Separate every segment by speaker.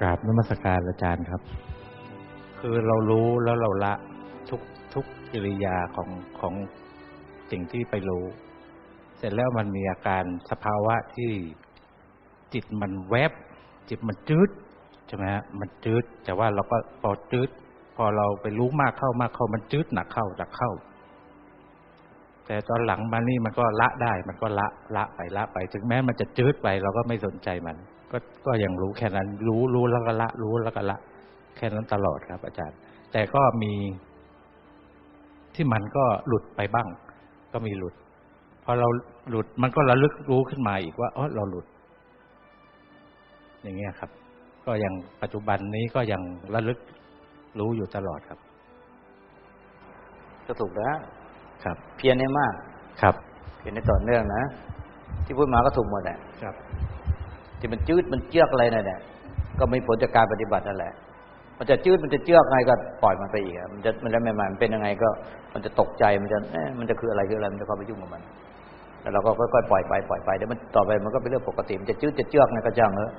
Speaker 1: กราบนมัสการอาจารย์ครับ คือเรารู้แล้วเราละทุกทุกกิริยาของของสิ่งที่ไปรู้ เสร็จแล้วมันมีอาการสภาวะที่จิตมันแวบ จิตมันจืดใช่ไหมฮะมันจืดแต่ว่าเราก็พอจืดพอเราไปรู้มากเข้ามากเข้ามันจืดหนักเข้าหนักเข้า แต่ตอนหลังมานี่มันก็ละได้ มันก็ละละไปละไป ถึงแม้มันจะจืดไปเราก็ไม่สนใจมัน ก็ก็ยังรู้แค่นั้น รู้รู้แล้วก็ละ รู้แล้วก็ละ แค่นั้นตลอดครับ อาจารย์ แต่ก็มีที่มันก็หลุดไปบ้าง ก็มีหลุดพอเราหลุดมันก็ระลึกรู้ขึ้นมาอีกว่าอ๋อเราหลุด อย่างเงี้ยครับ ก็ยังปัจจุบันนี้ก็ยังระลึกรู้อยู่ตลอดครับ
Speaker 2: ก็ถูกแล้ว
Speaker 1: ครับ
Speaker 2: เพียรให้มาก
Speaker 1: ครับ
Speaker 2: เพียรในต่อเนื่องนะที่พูดมาก็ถูกหมดแหละ
Speaker 1: ครับ
Speaker 2: ที่มันจืดมันเจือกอะไรนั่นแหละก็ไม่ผลจากการปฏิบัตินั่นแหละ มันจะจืดมันจะเจือกไงก็ปล่อยมันไปอีกอะมันจะมันจะใหม่ๆมันเป็นยังไงก็ มันจะตกใจมันจะเอ๊ะมันจะคืออะไรคืออะไรมันจะเข้าไปยุ่งกับมันแล้วเราก็ค่อยๆปล่อยไปปล่อยไปเดี๋ยวมันต่อไปมันก็เป็นเรื่องปกติมันจะจืดจะเจือกไงก็จ้างเถอะ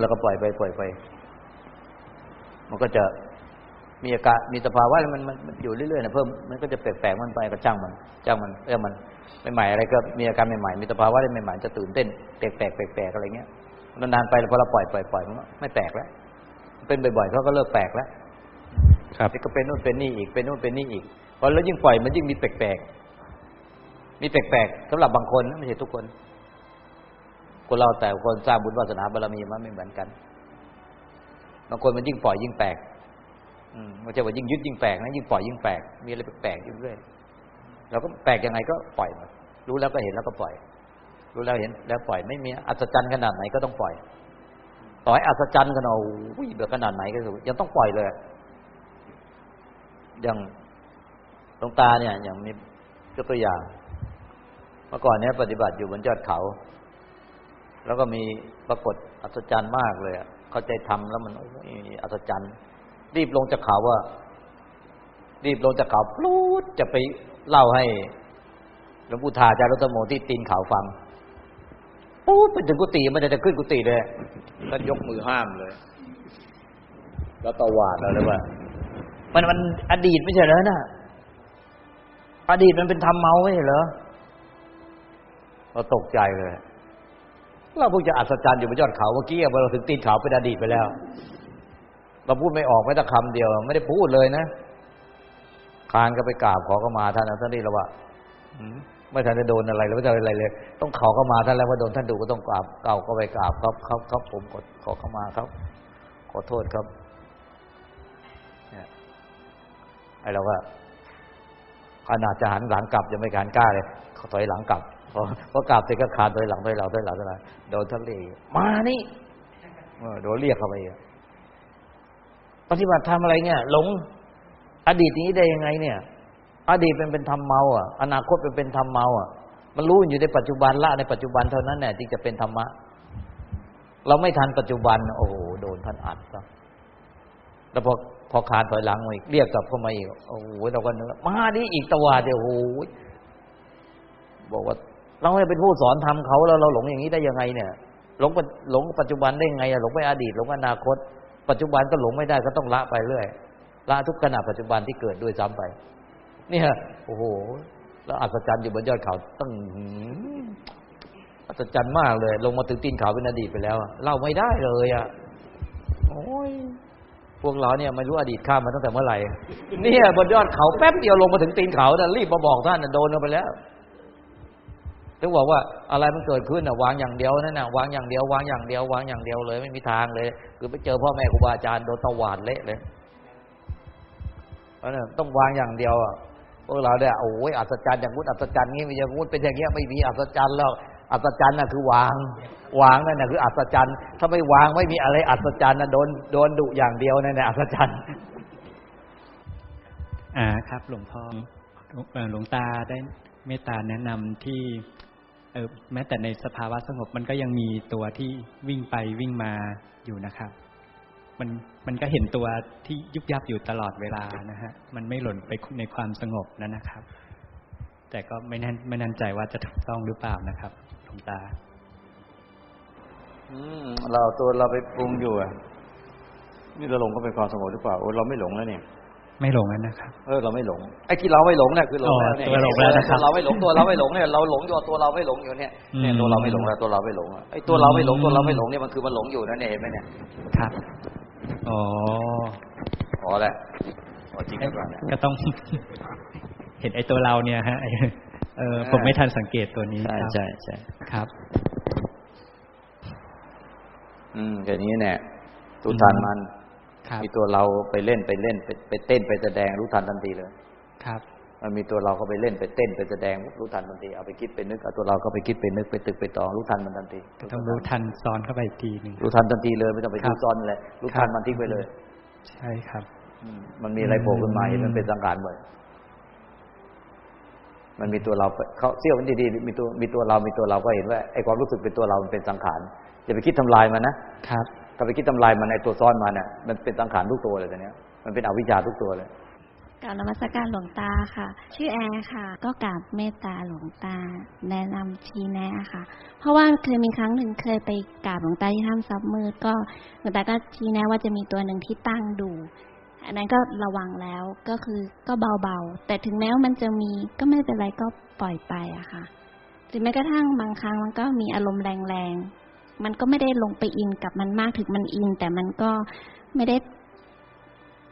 Speaker 2: แล้วก็ปล่อยไปปล่อยไป มันก็จะ มีอาการมีสภาวะแล้วมันมันมันอยู่เรื่อยๆนะเพิ่มมันก็จะแปลกๆมันไปก็จ้างมันจ้างมันเออมันใหม่ๆอะไรก็มีอาการใหม่ๆมีสภาวะอะไรใหม่ๆจะตื่นเต้นแปลกๆแปลกๆอะไรเงี้ยนานๆไปพอเราปล่อยปล่อยปล่อยมันก็ไม่แปลกแล้วเป็นบ่อยๆเขาก็เลิกแปลกแล้ว
Speaker 1: ครับ
Speaker 2: นี่ก็เป็นนู่นเป็นนี่อีกเป็นนู่นเป็นนี่อีกพอแล้วยิ่งปล่อยมันยิ่งมีแปลกๆมีแปลกๆสำหรับบางคนนะไม่ใช่ทุกคน คนเราแต่คนสร้างบุญวาสนาบารมีมันไม่เหมือนกันบางคนมันยิ่งปล่อยยิ่งแปลกอืม ไม่ใช่ว่ายิ่งยึดยิ่งแปลกนะยิ่งปล่อยยิ่งแปลกมีอะไรแปลกๆอยู่เรื่อยเราก็แปลกยังไงก็ปล่อยมันรู้แล้วก็เห็นแล้วก็ปล่อย รู้แล้วเห็นแล้วปล่อยไม่มีอัศจรรย์ขนาดไหนก็ต้องปล่อย ต่อให้อัศจรรย์ขนาดอุ้ยแบบขนาดไหนก็ยังต้องปล่อยเลย อย่างหลวงตาเนี่ย อย่างมียกตัวอย่าง เมื่อก่อนเนี้ยปฏิบัติอยู่บนยอดเขา แล้วก็มีปรากฏอัศจรรย์มากเลยเข้าใจทำแล้วมันอัศจรรย์ รีบลงจากเขาว่า รีบลงจากเขาปลูดจะไปเล่าให้หลวงปู่ทาจารุตโมที่ตีนเขาฟังปู๊ดไปถึงกุฏิมันจะขึ้นกุฏิเลยท่านยกมือห้ามเลย แล้วตวาดแล้วเลยว่า มันมันอดีตไม่ใช่เหรอน่ะอดีตมันเป็นธรรมเมาไม่ใช่เหรอเราตกใจเลยเราเพิ่งจะอัศจรรย์อยู่บนยอดเขาเมื่อกี้อะเราถึงตีนเขาเป็นอดีตไปแล้ว เราพูดไม่ออกแม้แต่คำเดียว ไม่ได้พูดเลยนะคานก็ไปกราบขอเข้ามาท่านท่านนี่เราว่าไม่ทันจะโดนอะไรเลยไม่ทันอะไรเลย ต้องขอเข้ามาท่านแล้วว่าโดนท่านดูก็ต้องกราบเก่าก็ไปกราบครับครับครับผมขอขอเข้ามาครับ ขอโทษครับเนี่ยไอ้เราก็ขนาดจะหันหลังกลับยังไม่การกล้าเลยเขาถอยหลังกลับพอพอกลับเสร็จก็คานถอยหลังถอยหลังถอยหลังถอยหลังโดนทะเลมานี่โดนเรียกเข้าไปอีก ปฏิบัติทำอะไรเนี่ย หลง อดีตนี้ได้ยังไงเนี่ย อดีตเป็นเป็นธรรมเมาอะ อนาคตเป็นเป็นธรรมเมาอะ มันรู้อยู่ในปัจจุบันละในปัจจุบันเท่านั้นแหละที่จะเป็นธรรมะ เราไม่ทันปัจจุบัน โอ้โหโดนท่านอัดซะแล้วพอพอคานถอยหลังมาอีกเรียกกลับเข้ามาอีกโอ้โหเราก็นึกมาดิอีกตวาดเดียวโอ้โหบอกว่าเราให้เป็นผู้สอนทำเขาแล้วเราหลงอย่างนี้ได้ยังไงเนี่ย หลงปหลงปัจจุบันได้ไงอะหลงไปอดีตหลงอนาคต ปัจจุบันก็หลงไม่ได้ก็ต้องละไปเรื่อยละทุกขณะปัจจุบันที่เกิดด้วยซ้ำไป เนี่ยโอ้โหแล้วอัศจรรย์อยู่บนยอดเขาตั้งอัศจรรย์มากเลย ลงมาถึงตีนเขาเป็นอดีตไปแล้วเล่าไม่ได้เลยอะโอ้ยพวกเราเนี่ยไม่รู้อดีตข้ามมาตั้งแต่เมื่อไหร่เนี่ยบนยอดเขาแป๊บเดียวลงมาถึงตีนเขาน่ะรีบมาบอกท่านน่ะโดนกันไปแล้ว ถึงบอกว่าอะไรมันเกิดขึ้นน่ะวางอย่างเดียวนั่นน่ะวางอย่างเดียววางอย่างเดียววางอย่างเดียวเลย ไม่มีทางเลย คือไปเจอพ่อแม่ครูบาอาจารย์โดนตวาดเละเลยเพราะนั้นต้องวางอย่างเดียวอะพวกเราเนี่ยโอ้ยอัศจรรย์อย่างงู้นอัศจรรย์งี้มีอย่างงู้นเป็นอย่างเงี้ยไม่มีอัศจรรย์แล้วอัศจรรย์น่ะคือวาง วางนั่นน่ะคืออัศจรรย์ ถ้าไม่วางไม่มีอะไรอัศจรรย์น่ะโดนโดนดุอย่างเดียวนั่นแหละอัศจรรย์
Speaker 3: อ่าครับ หลวงพ่อหลวงเอ่อหลวงตาได้เมตตาแนะนำที่ เออแม้แต่ในสภาวะสงบมันก็ยังมีตัวที่วิ่งไปวิ่งมาอยู่นะครับ มันมันก็เห็นตัวที่ยุบยับอยู่ตลอดเวลานะฮะมันไม่หล่นไปในความสงบนั่นนะครับ แต่ก็ไม่แน่นไม่แน่ใจว่าจะถูกต้องหรือเปล่านะครับหลวงตา
Speaker 2: อืมเราเอาตัวเราไปปรุงอยู่อะนี่เราหลงก็เป็นความสงบหรือเปล่าโอ้เราไม่หลงแล้วเนี่ย
Speaker 3: ไม่หลงแล้วนะครับ
Speaker 2: เออเราไม่หลงไอ้ที่เราไม่หลงเนี่ยคือหลงแล้วเนี่ย
Speaker 3: อ๋อตัวหลงแล้วนะครับ
Speaker 2: เราไม่หลงตัวเราไม่หลงเนี่ยเราหลงอยู่ตัวเราไม่หลงอยู่เนี่ยเนี่ย
Speaker 3: อืม
Speaker 2: ตัวเราไม่หลงแล้วตัวเราไม่หลงอะไอ้ตัวเราไม่หลง
Speaker 3: อืม
Speaker 2: ตัวเราไม่หลงเนี่ยมันคือมันหลงอยู่นั่นเองเห็นไหมเนี่ย
Speaker 3: ครับอ๋อ
Speaker 2: พอแล้วพอจริงแล้วเนี่ย
Speaker 3: ก็ต้อง เห็นไอ้ตัวเราเนี่ยฮะเออผมไม่ทันสังเกตตัวนี้
Speaker 2: ใช่
Speaker 3: ครับ
Speaker 2: ใช่ใช่
Speaker 3: ครับ
Speaker 2: อืมอย่างนี้เนี่ยรู้ทันมัน
Speaker 3: ครับ
Speaker 2: มีตัวเราไปเล่นไปเล่นไปไปเต้นไปแสดงรู้ทันทันทีเลย
Speaker 3: ครับ
Speaker 2: มันมีตัวเราก็ไปเล่นไปเต้นไปแสดงรู้ทันทันทีเอาไปคิดไปนึกเอาตัวเราก็ไปคิดไปนึกไปตึกไปตองรู้ทันมันทันที
Speaker 3: ก็ต้องรู้ทันซ้อนเข้าไปอีกทีหนึ่ง
Speaker 2: รู้ทันทันทีเลยไม่ต้องไป
Speaker 3: ครับ
Speaker 2: รู้ซ้อนเลยรู้ทัน
Speaker 3: ครับ
Speaker 2: มันทิ้งไปเลย
Speaker 3: ใช่ครับ
Speaker 2: อืมมันมีอะไรโผล่ขึ้นมา
Speaker 3: อืม
Speaker 2: เห็นมันเป็นสังขารหมดมันมีตัวเราเขาเสี้ยวมันดีๆมีตัวมีตัวเรามีตัวเราก็เห็นว่าไอ้ความรู้สึกเป็นตัวเรามันเป็นสังขารอย่าไปคิดทำลายมันนะครับ ถ้าไปคิดทำลายมันไอ้ตัวซ้อนมันน่ะมันเป็นสังขารทุกตัวเลยตอนนี้มันเป็นอวิชชาทุกตัวเลย
Speaker 4: กาบนมัสการหลวงตาค่ะ ชื่อแอร์ค่ะ ก็กราบเมตตาหลวงตา แนะนำชี้แนะค่ะ เพราะว่าเคยมีครั้งหนึ่งเคยไปกราบหลวงตาที่ถ้ำซับมืดก็หลวงตาก็ชี้แนะว่าจะมีตัวหนึ่งที่ตั้งดู อันนั้นก็ระวังแล้วก็คือก็เบาๆ แต่ถึงแม้ว่ามันจะมีก็ไม่เป็นไรก็ปล่อยไปอะค่ะหรือแม้กระทั่งบางครั้งมันก็มีอารมณ์แรงๆ มันก็ไม่ได้ลงไปอินกับมันมากถึงมันอิน แต่มันก็ไม่ได้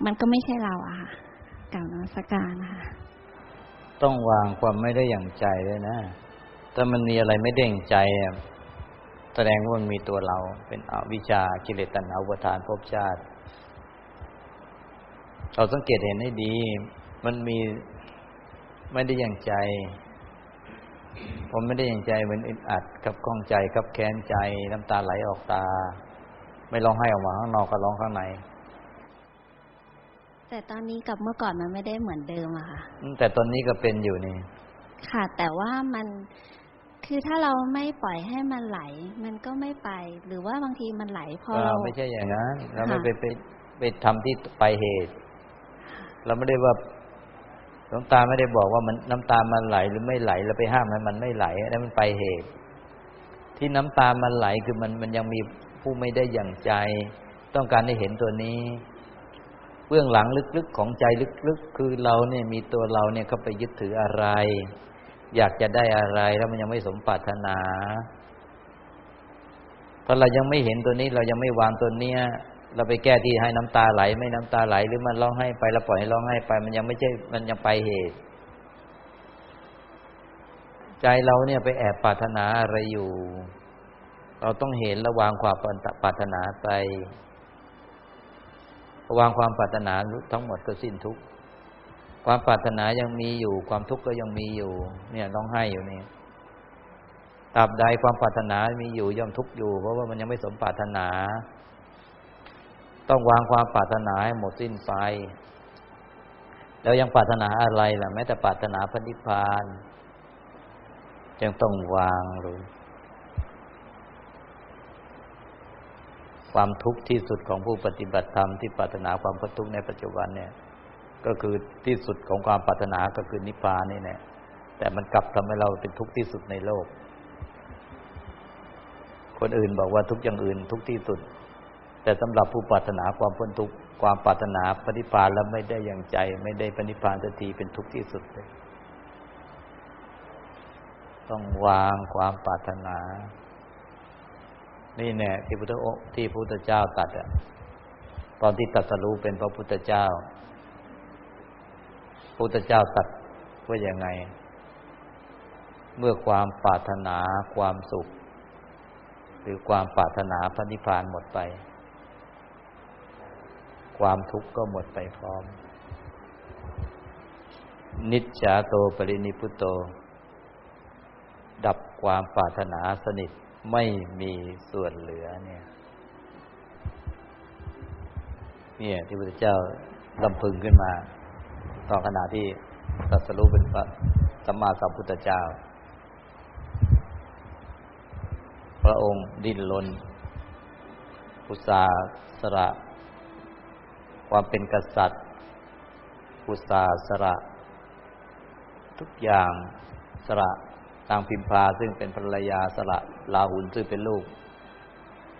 Speaker 4: มันก็ไม่ใช่เราอะค่ะกล่าวนมัสการนะคะ
Speaker 2: ต้องวางความไม่ได้อย่างใจด้วยนะถ้ามันมีอะไรไม่ได้อย่างใจแสดงว่ามันมีตัวเราเป็นอวิชชากิเลสตัณหาอุปาทานภพชาติ เราสังเกตเห็นให้ดี มันมีไม่ได้อย่างใจ ผมไม่ได้อย่างใจเหมือนอึดอัดกับข้องใจกับแค้นใจน้ำตาไหลออกตา ไม่ร้องไห้ออกมาข้างนอกก็ร้องข้างใน
Speaker 4: แต่ตอนนี้กับเมื่อก่อนมันไม่ได้เหมือนเดิมอะค่ะ
Speaker 2: อืมแต่ตอนนี้ก็เป็นอยู่นี่
Speaker 4: ค่ะ แต่ว่ามันคือถ้าเราไม่ปล่อยให้มันไหล มันก็ไม่ไป หรือว่าบางทีมันไหลพอ
Speaker 2: เรา
Speaker 4: เรา
Speaker 2: ไม่ใช่อย่างนั้นเราไม่
Speaker 4: ค่ะ
Speaker 2: ไปไปไปทำที่ไปลายเหตุ เราไม่ได้ว่า น้ำตาไม่ได้บอกว่ามันน้ำตามันไหลหรือไม่ไหลเราไปห้ามให้มันไม่ไหลอันนั้นมันไปเหตุ ที่น้ำตามันไหลคือมันมันยังมีผู้ไม่ได้อย่างใจ ต้องการให้เห็นตัวนี้ เบื้องหลังลึกๆของใจลึกๆ คือเราเนี่ยมีตัวเราเนี่ยเข้าไปยึดถืออะไร อยากจะได้อะไรแล้วมันยังไม่สมปรารถนาพราะเรายังไม่เห็นตัวนี้ เรายังไม่วางตัวเนี้ย เราไปแก้ที่ให้น้ำตาไหล ไม่น้ำตาไหล หรือมันร้องไห้ไปเราปล่อยให้ร้องไห้ไป มันยังไม่ใช่ มันยังไปเหตุ ใจเราเนี่ยไปแอบปรารถนาอะไรอยู่ เราต้องเห็นระวางความปรารถนาไปวางความปรารถนาทั้งหมดก็สิ้นทุกข์ความปรารถนายังมีอยู่ ความทุกข์ก็ยังมีอยู่ เนี่ยร้องไห้อยู่นี่ตราบใดความปรารถนามีอยู่ย่อมทุกข์อยู่ เพราะว่ามันยังไม่สมปรารถนา ต้องวางความปรารถนาให้หมดสิ้นไป แล้วยังปรารถนาอะไรล่ะแม้แต่ปรารถนาพระนิพพานยังต้องวางเลยความทุกข์ที่สุดของผู้ปฏิบัติธรรมที่ปรารถนาความพ้นทุกข์ในปัจจุบันเนี่ย ก็คือที่สุดของความปรารถนาก็คือนิพพานนี่แหละแต่มันกลับทำให้เราเป็นทุกข์ที่สุดในโลก คนอื่นบอกว่าทุกอย่างอื่นทุกที่สุด แต่สำหรับผู้ปรารถนาความพ้นทุกข์ความปรารถนาปฏิพานแล้วไม่ได้อย่างใจ ไม่ได้ปฏิพานสักทีเป็นทุกข์ที่สุดเลยต้องวางความปรารถนา นี่แน่ที่พุทธองค์ที่พระพุทธเจ้าตัดอะตอนที่ตรัสรู้เป็นพระพุทธเจ้าพระพุทธเจ้าตรัสว่าอย่างไง เมื่อความปรารถนาความสุข หรือความปรารถนาพระนิพพานหมดไป ความทุกข์ก็หมดไปพร้อม นิจจาโตปรินิพุตโต ดับความปรารถนาสนิทไม่มีส่วนเหลือเนี่ย เนี่ย ที่พระเจ้าลำพึงขึ้นมา ตอนขณะที่ตรัสรู้เป็นพระสัมมาสัมพุทธเจ้า พระองค์ดิ้นรนอุตสาสละ ความเป็นกษัตริย์อุตสาสละทุกอย่างสละนางพิมพาซึ่งเป็นภรรยาสละลาหุนซึ่งเป็นลูก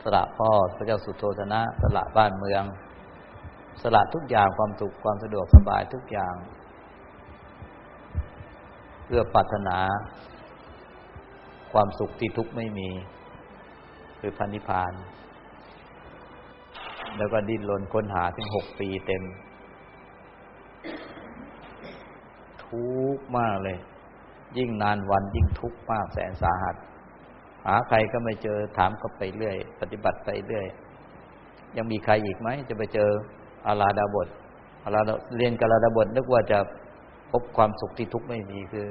Speaker 2: สละพ่อพระเจ้าสุโธธนะ สละบ้านเมือง สละทุกอย่างความสุขความสะดวกสบายทุกอย่าง เพื่อปรารถนา ความสุขที่ทุกข์ไม่มี คือพันนิพพาน แล้วก็ดิ้นรนค้นหาถึงหกปีเต็ม ทุกข์มากเลย ยิ่งนานวันยิ่งทุกข์มากแสนสาหัส หาใครก็ไม่เจอถามก็ไปเรื่อย ปฏิบัติไปเรื่อย ยังมีใครอีกไหม จะไปเจออาราดาบทอาราดเรียนกาลาดาบทนึกว่าจะพบความสุขที่ทุกข์ไม่มีคือ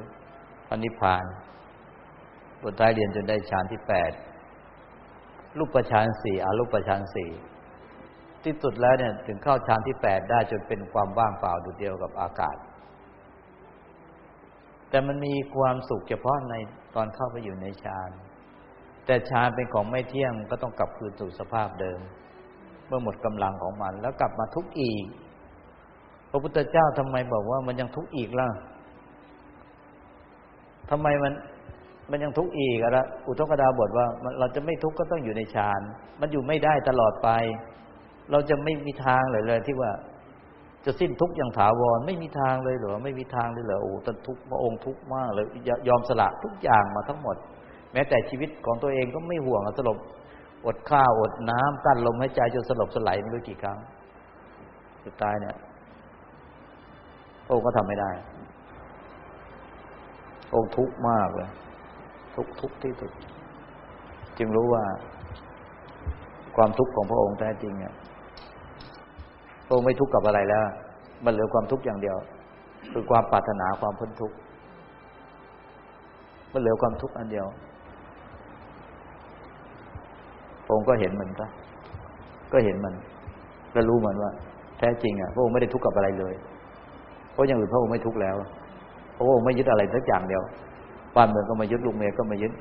Speaker 2: พันิพพานบทท้ายเรียนจนได้ฌานที่แปดรูปฌานสี่อารูปฌานสี่ ที่สุดแล้วเนี่ยถึงเข้าฌานที่แปดได้จนเป็นความว่างเปล่าดุจเดียวกับอากาศ แต่มันมีความสุขเฉพาะในตอนเข้าไปอยู่ในฌานแต่ฌานเป็นของไม่เที่ยงก็ต้องกลับคืนสู่สภาพเดิม เมื่อหมดกำลังของมัน แล้วกลับมาทุกข์อีก พระพุทธเจ้าทำไมบอกว่ามันยังทุกข์อีกล่ะทำไมมันมันยังทุกข์อีกอะละอุทกดาบทว่าเราจะไม่ทุกข์ก็ต้องอยู่ในฌาน มันอยู่ไม่ได้ตลอดไป เราจะไม่มีทางเลยเลย ที่ว่า จะสิ้นทุกข์อย่างถาวรไม่มีทางเลยเหรอไม่มีทางเลยเหรอโอ้ท่านทุกข์พระองค์ทุกข์มากเลยยอมสละทุกอย่างมาทั้งหมด แม้แต่ชีวิตของตัวเองก็ไม่ห่วงสลบอดข้าวอดน้ำกั้นลมหายใจจนสลบสลายไม่รู้กี่ครั้ง สุดท้ายเนี่ยพระองค์ก็ทำไม่ได้องค์ทุกข์มากเลย ทุกทุกที่สุดจึงรู้ว่า ความทุกข์ของพระองค์แท้จริงเนี่ย พระองค์ไม่ทุกข์กับอะไรแล้ว มันเหลือความทุกข์อย่างเดียว คือความปรารถนาความพ้นทุกข์มันเหลือความทุกข์อันเดียว พระองค์ก็เห็นมันซะก็เห็นมันและรู้มันว่า แท้จริงอะพระองค์ไม่ได้ทุกข์กับอะไรเลย เพราะอย่างอื่นพระองค์ไม่ทุกข์แล้วเพราะพระองค์ไม่ยึดอะไรสักอย่างเดียวบ้านเมืองก็ไม่ยึดลูกเมียก็ไม่ยึด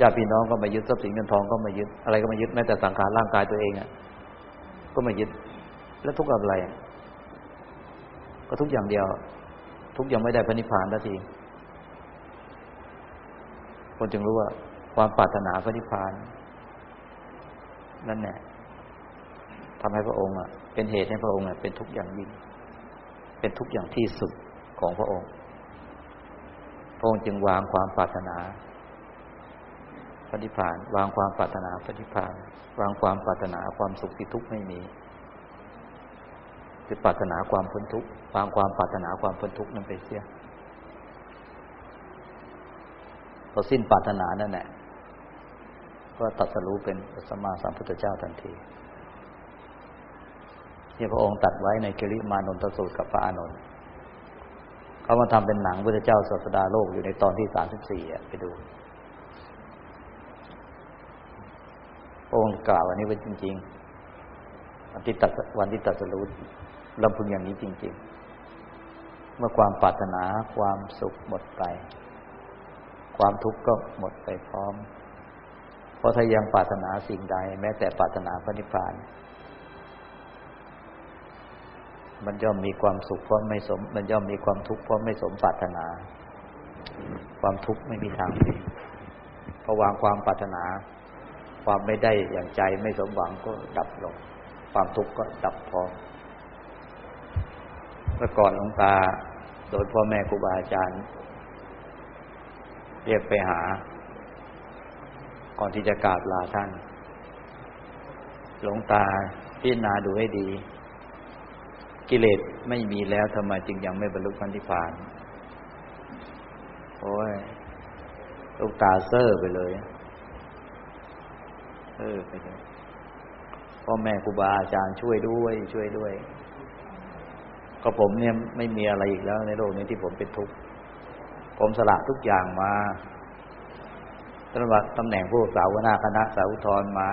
Speaker 2: ญาติพี่น้องก็ไม่ยึดทรัพย์สินเงินทองก็ไม่ยึดอะไรก็ไม่ยึดแม้แต่สังขารร่างกายตัวเองอะก็ไม่ยึด แล้วทุกข์กับอะไร ก็ทุกอย่างเดียว ทุกอย่างไม่ได้พระนิพพานทันที คนจึงรู้ว่า ความปรารถนาพระนิพพาน นั่นแหละทำให้พระองค์อะ เป็นเหตุให้พระองค์อะเป็นทุกอย่างยิ่ง เป็นทุกอย่างที่สุดของพระองค์ พระองค์จึงวางความปรารถนาพระนิพพาน วางความปรารถนาพระนิพพาน วางความปรารถนาความสุขที่ทุกข์ไม่มี คือปรารถนาความพ้นทุกข์วางความปรารถนาความพ้นทุกข์นั้นไปเสียพอสิ้นปรารถนานั่นแหละก็ตัดสรู้เป็นสมมาสัมพุทธเจ้าทันทีที่พระองค์ตัดไว้ในกิริมานนทสูตรกับพระอานนท์เขามาทำเป็นหนังพุทธเจ้าศาสดาโลกอยู่ในตอนที่สามสิบสี่ไปดูพระองค์กล่าววันนี้เป็นจริงๆวันที่ตัดวันที่ตัดสรู้ ลำพึงอย่างนี้จริง ๆ เมื่อความปรารถนาความสุขหมดไป ความทุกข์ก็หมดไปพร้อม เพราะถ้ายังปรารถนาสิ่งใด แม้แต่ปรารถนาพระนิพพาน มันย่อมมีความสุขเพราะไม่สม มันย่อมมีความทุกข์เพราะไม่สมปรารถนา ความทุกข์ไม่มีทางมีพอวางความปรารถนา ความไม่ได้อย่างใจไม่สมหวังก็ดับลง ความทุกข์ก็ดับพร้อม เมื่อก่อนหลวงตาโดยพ่อแม่ครูบาอาจารย์ เรียกไปหา ก่อนที่จะกราบลาท่าน หลวงตาพิจารณาดูให้ดี กิเลสไม่มีแล้วทำไมจึงยังไม่บรรลุพันธิพานโอ้ยหลวงตาเซอร์ไปเลยเออไปเลยพ่อแม่ครูบาอาจารย์ช่วยด้วย ช่วยด้วย ก็ผมเนี่ยไม่มีอะไรอีกแล้วในโลกนี้ที่ผมเป็นทุกข์ผมสละทุกอย่างมาตำแหน่งตำแหน่งผู้สาวนาคณะสาวุทรมา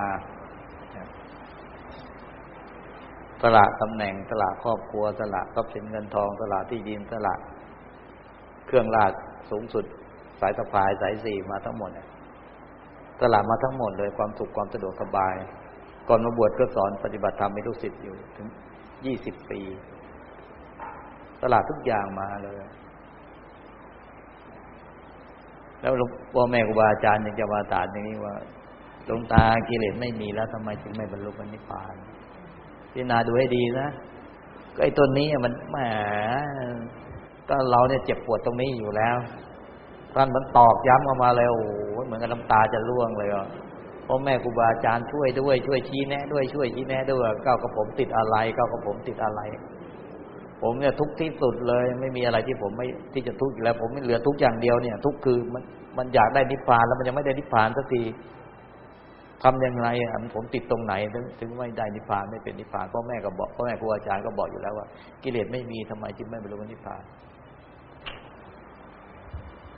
Speaker 2: สละตำแหน่งสละครอบครัวสละทรัพย์สินเงินทองสละที่ดินสละ เครื่องราชสูงสุด สายสะพายสายสี่มาทั้งหมดสละมาทั้งหมดเลยความสุขความสะดวกสบาย ก่อนมาบวชก็สอนปฏิบัติธรรมให้ลูกศิษย์อยู่ถึงยี่สิบปี สละทุกอย่างมาเลย แล้วพ่อแม่ครูบาอาจารย์ยังจะมาตานอย่างนี้ว่าดวงตากิเลสไม่มีแล้วทำไมถึงไม่บรรลุนิพพานพิจารณาดูให้ดีนะก็ไอ้ตัวนี้มันแหมก็เราเนี่ยเจ็บปวดตรงนี้อยู่แล้วท่านมันตอกย้ำเข้ามาเลยโอ้โหเหมือนกับน้ำตาจะร่วงเลยอะพ่อแม่ครูบาอาจารย์ช่วยด้วยช่วยชี้แนะด้วยช่วยชี้แนะด้วยก้าวกับผมติดอะไรก้าวกับผมติดอะไร ผมเนี่ยทุกที่สุดเลย ไม่มีอะไรที่ผมไม่ที่จะทุกข์แล้ว ผมไม่เหลือทุกอย่างเดียวเนี่ย ทุกคือมันมันอยากได้นิพพานแล้วมันยังไม่ได้นิพพานสักทีทำยังไงผมติดตรงไหนถึงถึงไม่ได้นิพพานไม่เป็นนิพพานพ่อแม่ก็บอกพ่อแม่ครูอาจารย์ก็บอกอยู่แล้วว่า กิเลสไม่มีทำไมจึงไม่บรรลุนิพพาน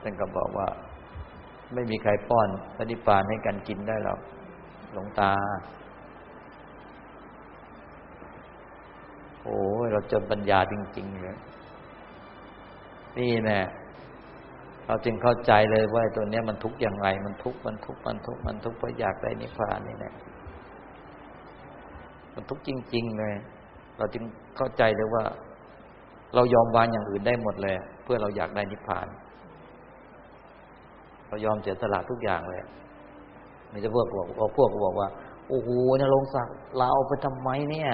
Speaker 2: ท่านก็บอกว่า ไม่มีใครป้อนพระนิพพานให้กันกินได้หรอกหลวงตา โอ้เราจนปัญญาจริงๆเลยนี่แน่เราจึงเข้าใจเลยว่าตัวเนี้ยมันทุกข์อย่างไร มันทุกข์มันทุกข์มันทุกข์มันทุกข์เพราะอยากได้นิพพานนี่แหละมันทุกข์จริง ๆ เลย เราจึงเข้าใจเลยว่า เรายอมวางอย่างอื่นได้หมดเลย เพื่อเราอยากได้นิพพาน เรายอมเสียสละทุกอย่างเลยไมันจะพวกบอกพวกก็บอกว่าโอ้โหนรงศักดิ์เราเอาไปทำไมเนี่ย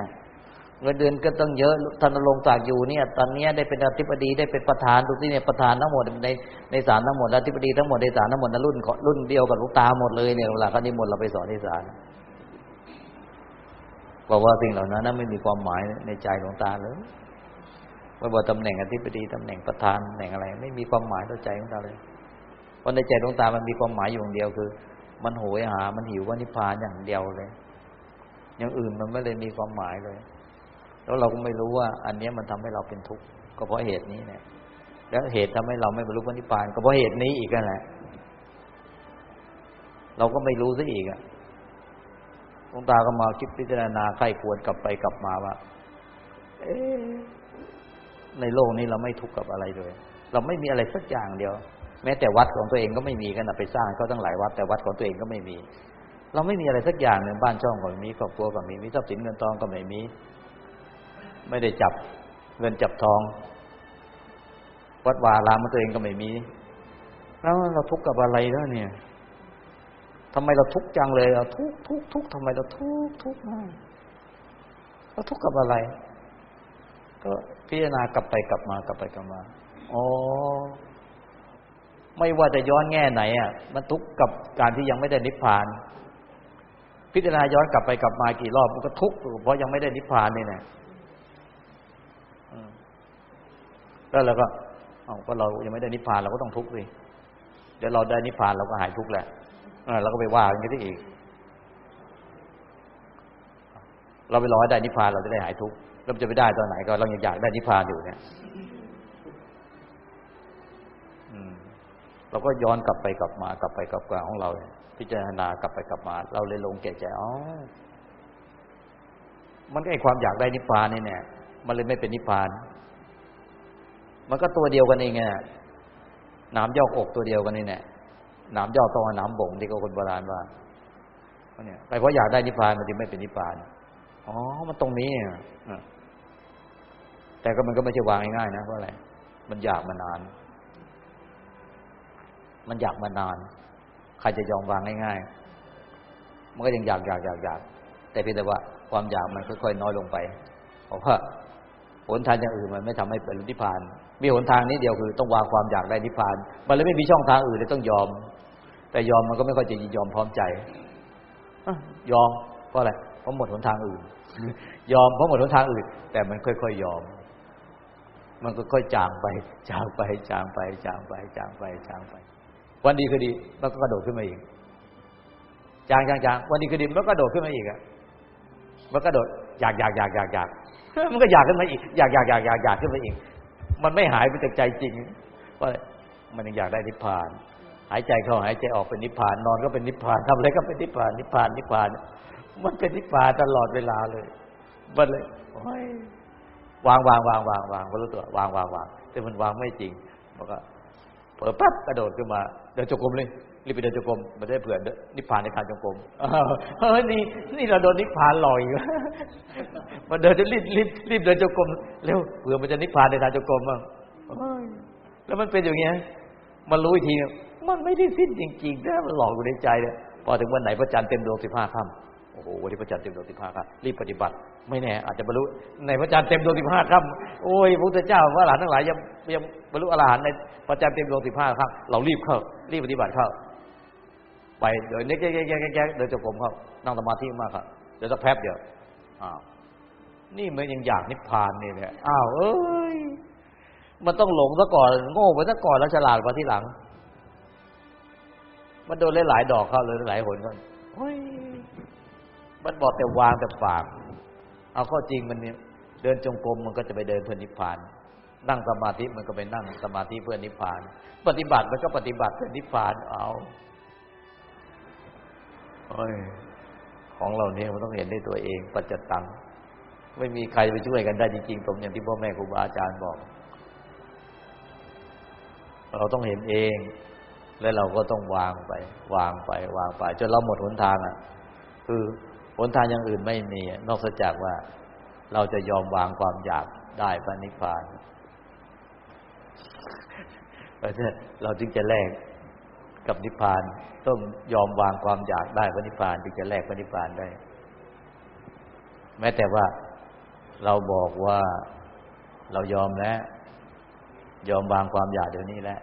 Speaker 2: เงินเดือนก็ต้องเยอะท่านนรงค์ศักดิ์อยู่เนี่ย ตอนนี้ได้เป็นอธิบดีได้เป็นประธานดูสิเนี่ยประธานทั้งหมดในในศาลทั้งหมดอธิบดีทั้งหมดในศาลทั้งหมดในรุ่นรุ่นเดียวกับหลูกตาหมดเลยเนี่ยเวลาเขานิมนต์เราไปสอนที่ศาลบอกว่าสิ่งเหล่านั้นนะไม่มีความหมายในใจหลวงตาเลยว่าบอกตำแหน่งอธิบดีตำแหน่งประธานตำแหน่งอะไร ไม่มีความหมายต่อใจหลวงตาเลยเพราะในใจหลวงตามันมีความหมายอยู่อย่างเดียวคือ มันโหยหา มันหิวว่านิพพานอย่างเดียวเลย อย่างอื่นมันไม่เลยมีความหมายเลย แล้วเราก็ไม่รู้ว่า อันนี้มันทำให้เราเป็นทุกข์ก็เพราะเหตุนี้เนี่ยแล้วเหตุทำให้เราไม่บรรลุพระนิพพาน ก็เพราะเหตุนี้อีกนั่นแหละ เราก็ไม่รู้ซะอีกอะหลวงตาก็มาคิดพิจารณาใครควรกลับไปกลับมาว่า เอ๊ในโลกนี้เราไม่ทุกข์กับอะไรเลย เราไม่มีอะไรสักอย่างเดียว แม้แต่วัดของตัวเองก็ไม่มีกันนะไปสร้างก็ตั้งหลายวัด แต่วัดของตัวเองก็ไม่มี เราไม่มีอะไรสักอย่างหนึ่งบ้านช่องก็ไม่มีครอบครัวก็ไม่มีทรัพย์สินเงินทองก็ไม่มี ไม่ได้จับเงินจับทอง วัดวาลามตัวเองก็ไม่มี แล้วเราทุกข์กับอะไรแล้วเนี่ยทำไมเราทุกข์จังเลยเราทุกข์ทุกข์ทุกข์ทำไมเราทุกข์ทุกข์มากเราทุกข์กับอะไร ก็พิจารณากลับไปกลับมากลับไปกลับมาอ๋อไม่ว่าจะย้อนแง่ไหนอะมันทุกข์กับการที่ยังไม่ได้นิพพาน พิจารณาย้อนกลับไปกลับมากี่รอบมันก็ทุกข์เพราะยังไม่ได้นิพพานนี่แหละ แล้วเราก็เอาก็เรายังไม่ได้นิพพานเราก็ต้องทุกข์สิเดี๋ยวเราได้นิพพานเราก็หายทุกข์แหละเราก็ไปว่ากันที่อีก เราไปรอให้ได้นิพพานเราจะได้หายทุกข์แล้วจะไปได้ตอนไหนก็เรายังอยากได้นิพพานอยู่เนี่ยเราก็ย้อนกลับไปกลับมากลับไปกลับมาของเราพิจารณากลับไปกลับมา เราเลยลงแก่ใจอ๋อมันก็ไอความอยากได้นิพพานนี่เนี่ยมันเลยไม่เป็นนิพพาน มันก็ตัวเดียวกันเองไงน้ำยอกอกตัวเดียวกันนี่แน่น้ำยอกตองน้ำบ่งที่เขาคนโบราณว่าเนี่ยไปเพราะอยากได้นิพพานมันจึงไม่เป็นนิพพานอ๋อมันตรงนี้อะแต่ก็มันก็ไม่ใช่วางง่ายๆนะเพราะอะไรมันอยากมานาน มันอยากมานาน ใครจะยอมวางง่ายๆมันก็ยังอยากอยากอยากอยากแต่เพียงแต่ว่าความอยากมันค่อยๆน้อยลงไป เพราะว่าหนทางอย่างอื่นมันไม่ทำให้เป็นนิพพาน มีหนทางนี้เดียวคือต้องวางความอยากได้นิพพาน มันเลยไม่มีช่องทางอื่นเลยต้องยอม แต่ยอมมันก็ไม่ค่อยจะยินยอมพร้อมใจยอมเพราะอะไรเพราะหมดหนทางอื่น ยอมเพราะหมดหนทางอื่น แต่มันค่อยๆยอม มันก็ค่อยจางไป จางไป จางไป จางไป จางไป จางไป วันดีคือดี มันก็กระโดดขึ้นมาอีก จางจางจางวันดีคือดีมันก็กระโดดขึ้นมาอีกอะมันก็โดดอยากอยากอยากอยากอยากมันก็อยากขึ้นมาอีก อยากอยากอยากอยากอยากขึ้นมาอีก มันไม่หายไปจากใจจริงเพราะมันยังอยากได้นิพพาน หายใจเข้าหายใจออกเป็นนิพพาน นอนก็เป็นนิพพานทำอะไรก็เป็นนิพพาน นิพพานนิพพาน มันเป็นนิพพานตลอดเวลาเลย มันเลยวางวางวางวางวางก็รู้ตัววางวางวางแต่มันวางไม่จริงมันก็เปิดปั๊บกระโดดขึ้นมาเดินจงกลมเลย รีบไปเดินจงกรมมาได้เผื่อนิพพานในการจงกรมเฮ้ยนี่นี่เราโดนนิพพานหลอยอยู่มาเดินจะรีบรีบรีบเดินจงกรมเร็วเผื่อมันจะนิพพานในทางจงกรมบ้างแล้วมันเป็นอย่างเงี้ยมันรู้อีกทีมันไม่ได้สิ้นจริงๆนะมันหลอกอยู่ในใจเนี่ยพอถึงวันไหนพระจันทร์เต็มดวงสิบห้าค่ำโอ้โหวันนี้พระจันทร์เต็มดวงสิบห้าค่ำรีบปฏิบัติ ไม่แน่ อาจจะบรรลุในพระจันทร์เต็มดวงสิบห้าค่ำโอ้ยพระพุทธเจ้าพระหลานทั้งหลายยังยังบรรลุอรหันต์ในพระจันทร์เต็มดวงสิบห้าค่ำเรารีบเข้ารีบปฏิบัติเข้า ไปเดินเน็กแก๊กแก๊กแก๊กแก๊กเดินจงกรมเขานั่งสมาธิมากครับเดี๋ยวสักแป๊บเดียวอ้าวนี่มันยังอยากนิพพานนี่เนี่ยอ้าวเอ้ยมันต้องหลงซะก่อน โง่ไปซะก่อนแล้วฉลาดมาที่หลัง มันโดนหลายดอกเข้าเลยหลายหนก็เฮ้ยมันบอกแต่วางแต่ปาก เอาข้อจริงมันเนี่ยเดินจงกรมมันก็จะไปเดินเพื่อนิพพาน นั่งสมาธิมันก็ไปนั่งสมาธิเพื่อนิพพาน ปฏิบัติมันก็ปฏิบัติเพื่อนิพพานเอา ของเราเนี่ยมันต้องเห็นในตัวเอง ปัจจตัง ไม่มีใครไปช่วยกันได้จริงๆตรงอย่างที่พ่อแม่ครูบาอาจารย์บอก เราต้องเห็นเอง แล้วเราก็ต้องวางไป วางไป วางไปจนเราหมดหนทางอะ คือหนทางอย่างอื่นไม่มี นอกจากว่าเราจะยอมวางความอยากได้พระนิพพานเพราะฉะนั้นเราจึงจะแลก กับนิพพานต้องยอมวางความอยากได้พระนิพพานจึงจะแลกพระนิพพานได้ แม้แต่ว่าเราบอกว่าเรายอมแล้ว ยอมวางความอยากเดี๋ยวนี้แล้ว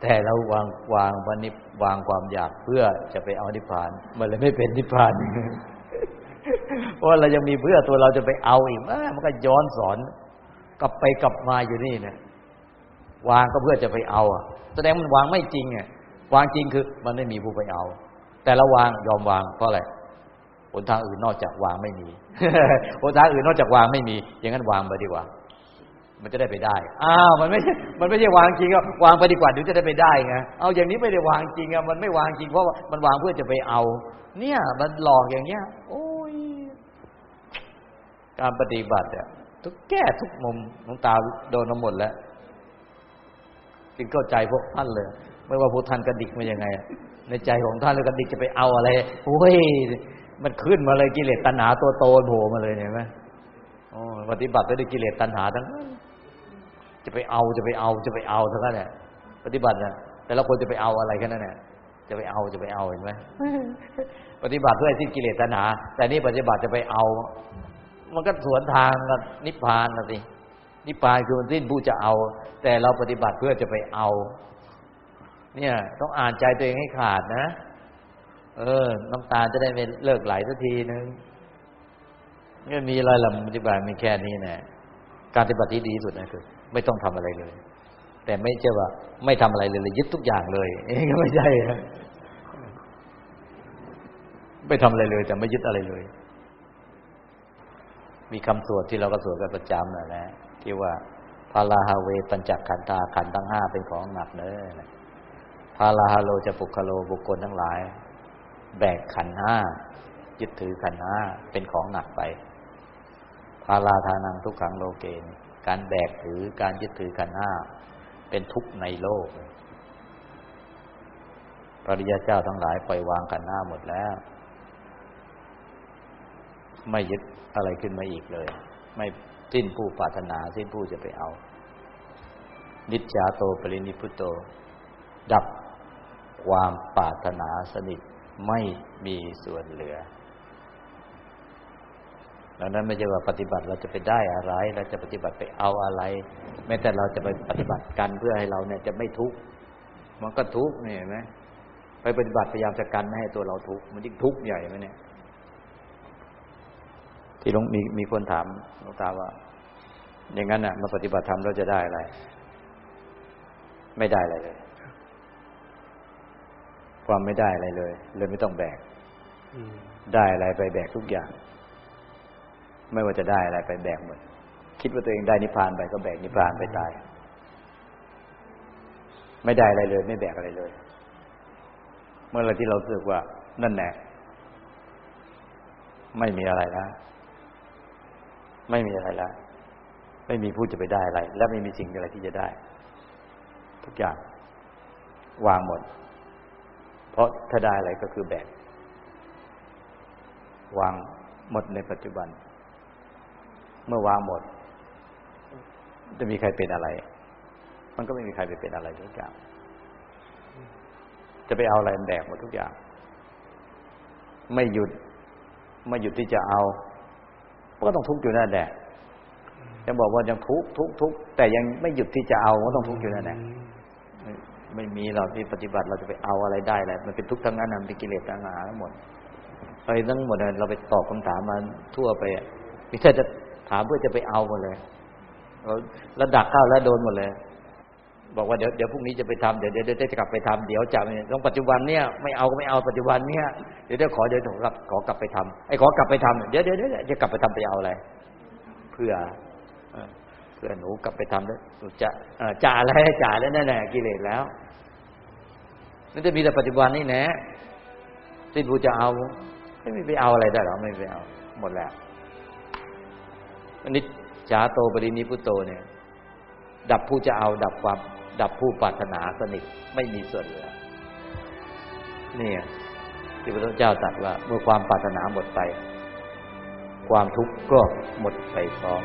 Speaker 2: แต่เราวางวางพระนิพวางความอยากเพื่อจะไปเอานิพพาน มันเลยไม่เป็นนิพพานเพราะเรายังมีเพื่อตัวเราจะไปเอาอีกมันก็ย้อนสอน กลับไปกลับมาอยู่นี่เนี่ยวางก็เพื่อจะไปเอาอะ แสดงมันวางไม่จริงอะ วางจริงคือมันไม่มีผู้ไปเอา แต่ละวางยอมวางเพราะอะไรหนทางอื่นนอกจากวางไม่มีหนทางอื่นนอกจากวางไม่มี อย่างนั้นวางไปดีกว่า มันจะได้ไปได้ อ้าวมันไม่ใช่มันไม่ใช่วางจริงก็วางไปดีกว่าเดี๋ยวจะได้ไปได้ไงเอาอย่างนี้ไม่ได้วางจริงอะมันไม่วางจริงเพราะว่ามันวางเพื่อจะไปเอา เนี่ย มันหลอกอย่างเงี้ย โอ้ยการปฏิบัติอะทุกแก้ทุกมุมหลวงตาโดนมาหมดแล้วจึงเข้าใจพวกท่านเลย ไม่ว่าพวกท่านกระดิกมายังไง ในใจของท่านเลยกระดิกจะไปเอาอะไรโอ้ยมันขึ้นมาเลยกิเลสตัณหาตัวโตโผล่มาเลยเห็นไหมโอ้ปฏิบัติด้วยกิเลสตัณหาทั้งนั้นจะไปเอาจะไปเอาจะไปเอาทั้งนั้นเนี่ยปฏิบัตินะแต่ละคนจะไปเอาอะไรแค่นั้นเนี่ยจะไปเอาจะไปเอาเห็นไหมปฏิบัติเพื่อให้สิ้นกิเลสตัณหา แต่นี่ปฏิบัติจะไปเอา มันก็สวนทางกับนิพพานนะสินิพพานคือมันสิ้นผู้จะเอา แต่เราปฏิบัติเพื่อจะไปเอา เนี่ย ต้องอ่านใจตัวเองให้ขาดนะ เออ น้ำตาจะได้ไม่เลิกไหลสักทีนึงไม่มีอะไรหรอกปฏิบัติมีแค่นี้แน่การปฏิบัติที่ดีที่สุดนะคือ ไม่ต้องทำอะไรเลย แต่ไม่ใช่ว่า ไม่ทำอะไรเลยเลยยึดทุกอย่างเลยเองก็ไม่ใช่ไม่ทำอะไรเลย แต่ไม่ยึดอะไรเลย มีคำสวดที่เราก็สวดกันประจำนะนะที่ว่าพาลาฮาเวปัญจขันธาขันธ์ทั้งห้าเป็นของหนักเนอะ พาลาฮาโลจะปุคโลบุคคลทั้งหลาย แบกขันห้ายึดถือขันห้าเป็นของหนักไปพาลาทานังทุกขังโลเกนการแบกถือการยึดถือขันห้าเป็นทุกข์ในโลกพระริยเจ้าทั้งหลายปล่อยวางขันห้าหมดแล้ว ไม่ยึดอะไรขึ้นมาอีกเลย ไม่สิ้นผู้ปรารถนาสิ้นผู้จะไปเอา นิจจาโตปรินิพุโต ดับ ความปรารถนาสนิทไม่มีส่วนเหลือดังนั้นไม่ใช่ว่าปฏิบัติเราจะไปได้อะไร เราจะปฏิบัติไปเอาอะไร แม้แต่เราจะไปปฏิบัติกันเพื่อให้เราเนี่ยจะไม่ทุกข์มันก็ทุกข์เนี่ยเห็นไหมไปปฏิบัติพยายามจะกันไม่ให้ตัวเราทุกข์มันยิ่งทุกข์ใหญ่ไหมเนี่ย ที่หลวงมีมีคนถามหลวงตาว่า อย่างนั้นน่ะมาปฏิบัติธรรมเราจะได้อะไร ไม่ได้อะไรเลย ความไม่ได้อะไรเลย เลยไม่ต้องแบกได้อะไรไปแบกทุกอย่าง ไม่ว่าจะได้อะไรไปแบกหมดคิดว่าตัวเองได้นิพพานไปก็แบกนิพพานไปตาย ไม่ได้อะไรเลย ไม่แบกอะไรเลย เมื่อไรที่เราสึกว่า นั่นแหละไม่มีอะไรแล้วไม่มีอะไรแล้วไม่มีผู้จะไปได้อะไร และไม่มีสิ่งอะไรที่จะได้ ทุกอย่างวางหมด เพราะถ้าได้อะไรก็คือแบกวางหมดในปัจจุบัน เมื่อวางหมด จะมีใครเป็นอะไร มันก็ไม่มีใครไปเป็นอะไรทุกอย่างจะไปเอาอะไรแบกหมดทุกอย่าง ไม่หยุด ไม่หยุดที่จะเอาก็ต้องทุกข์อยู่นั่นแหละจะบอกว่ายังทุกข์ทุกข์ทุกข์แต่ยังไม่หยุดที่จะเอาก็ต้องทุกข์อยู่นั่นแหละ ไม่มีเราที่ปฏิบัติเราจะไปเอาอะไรได้แหละมันเป็นทุกข์ทั้งนั้นนะมันเป็นกิเลสทั้งหาทั้งหมดไอ้ทั้งหมดเราไปตอบคำถามมาทั่วไปอะนี่ถ้จะถามเพื่อจะไปเอาหมดเลยเราแล้วดักข้าวแล้วโดนหมดเลย บอกว่าเดี๋ยวเดี๋ยวพรุ่งนี้จะไปทำเดี๋ยวเดี๋ยวเดี๋ยวจะกลับไปทำเดี๋ยวจะต้องปัจจุบันเนี่ยไม่เอาก็ไม่เอาปัจจุบันเนี่ยเดี๋ยวเดี๋ยวขอเดี๋ยวขอกลับขอกลับไปทำไอ้ขอกลับไปทำเดี๋ยวเดี๋ยวเดี๋ยวจะกลับไปทำไปเอาอะไร เพื่อ พื่อหนูกลับไปทำแล้วจะจ่าอะไรจ่าแล้วนั่นแหละกิเลสแล้วนั่นจะมีแต่ปัจจุบันนี่แนะที่ผู้จะเอา ไม่มีไปเอาอะไรได้หรอไม่ไปเอา หมดแล้วอันนี้จาโตปรินิพุโตเนี่ย ดับผู้จะเอา ดับความ ดับผู้ปรารถนาสนิทไม่มีส่วนเหลือเนี่ยที่พระเจ้าตรัสว่า เมื่อความปรารถนาหมดไป ความทุกข์ก็หมดไปพร้อม